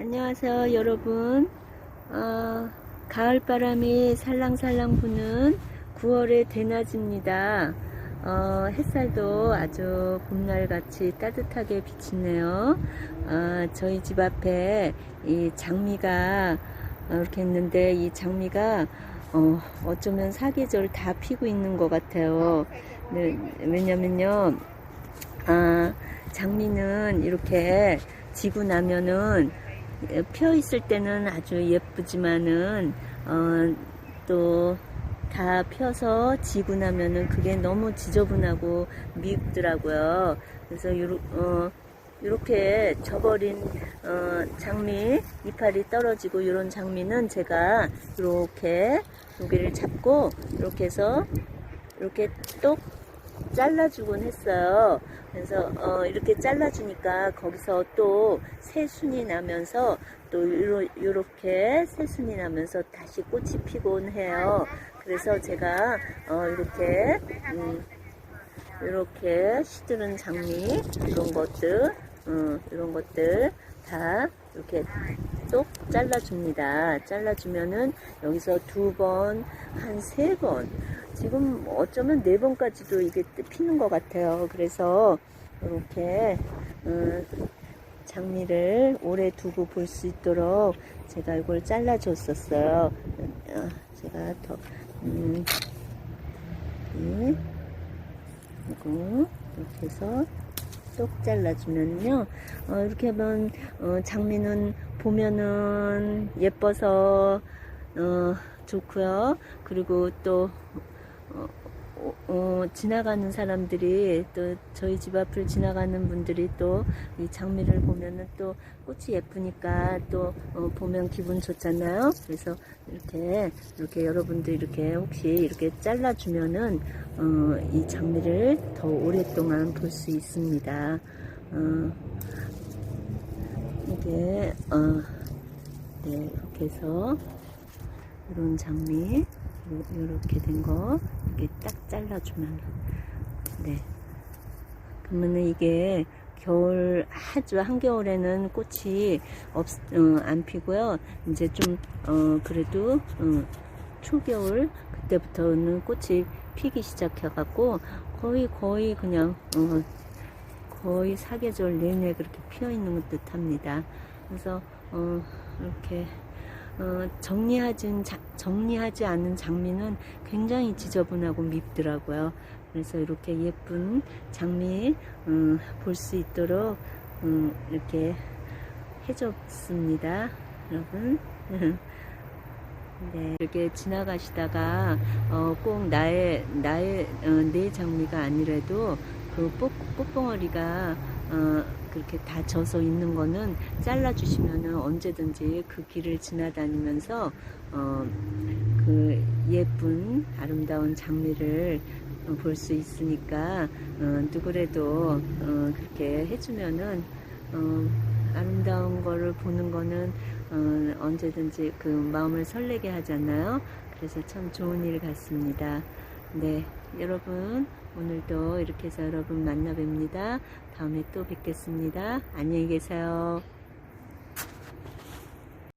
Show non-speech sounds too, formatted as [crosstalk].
안녕하세요 여러분. 어, 가을바람이 살랑살랑 부는 9월의 대낮입니다. 어, 햇살도 아주 봄날같이 따뜻하게 비치네요. 어, 저희 집 앞에 이 장미가 이렇게 있는데 이 장미가 어, 어쩌면 사계절 다 피고 있는 것 같아요. 네, 왜냐면요 아, 장미는 이렇게 지고 나면은 펴 있을 때는 아주 예쁘지만은 어, 또다 펴서 지고 나면은 그게 너무 지저분하고 미흡더라고요. 그래서 요러, 어, 이렇게 져버린 어, 장미 이파리 떨어지고 이런 장미는 제가 이렇게 여기를 잡고 이렇게 해서 이렇게 똑 잘라주곤 했어요. 그래서 어, 이렇게 잘라주니까 거기서 또 새순이 나면서 또 요렇게 새순이 나면서 다시 꽃이 피곤 해요. 그래서 제가 어, 이렇게 음, 이렇게 시드는 장미 이런 것들 어, 이런 것들 다 이렇게 똑 잘라줍니다. 잘라주면은 여기서 두 번, 한 세 번, 지금 어쩌면 네 번까지도 이게 피는 것 같아요. 그래서 이렇게 어, 장미를 오래 두고 볼 수 있도록 제가 이걸 잘라줬었어요. 어, 제가 더 음, 이렇게 해서 똑 잘라주면요. 어, 이렇게 하면 어, 장미는 보면은 예뻐서 어, 좋고요. 그리고 또 어, 어, 어, 지나가는 사람들이 또 저희 집 앞을 지나가는 분들이 또 이 장미를 보면은 또 꽃이 예쁘니까 또 어, 보면 기분 좋잖아요. 그래서 이렇게 이렇게 여러분들 이렇게 혹시 이렇게 잘라주면은 어, 이 장미를 더 오랫동안 볼 수 있습니다. 어, 이게 어, 네 이렇게 해서 이런 장미 이렇게 된 거 이렇게 딱 잘라주면. 네. 그러면은 이게 겨울 아주 한겨울에는 꽃이 없, 어, 안 피고요. 이제 좀 어, 그래도 어, 초겨울 그때부터는 꽃이 피기 시작해 갖고 거의 거의 그냥 어, 거의 사계절 내내 그렇게 피어 있는 듯 합니다. 그래서 어, 이렇게 어, 정리하지, 자, 정리하지 않은 장미는 굉장히 지저분하고 밉더라고요. 그래서 이렇게 예쁜 장미 음, 볼수 있도록 음, 이렇게 해줬습니다. 여러분. [laughs] 네, 이렇게 지나가시다가 어, 꼭 나의 나의 어, 내 장미가 아니라도 그 꽃, 꽃봉오리가 어, 그렇게 다 져서 있는 거는 잘라 주시면은 언제든지 그 길을 지나다니면서 어, 그 예쁜 아름다운 장미를 어, 볼수 있으니까 어, 누구라도 어, 그렇게 해주면은 어, 아름다운 거를 보는 거는 어, 언제든지 그 마음을 설레게 하잖아요. 그래서 참 좋은 일 같습니다. 네, 여러분 오늘도 이렇게 해서 여러분 만나 뵙니다. 다음에 또 뵙겠습니다. 안녕히 계세요.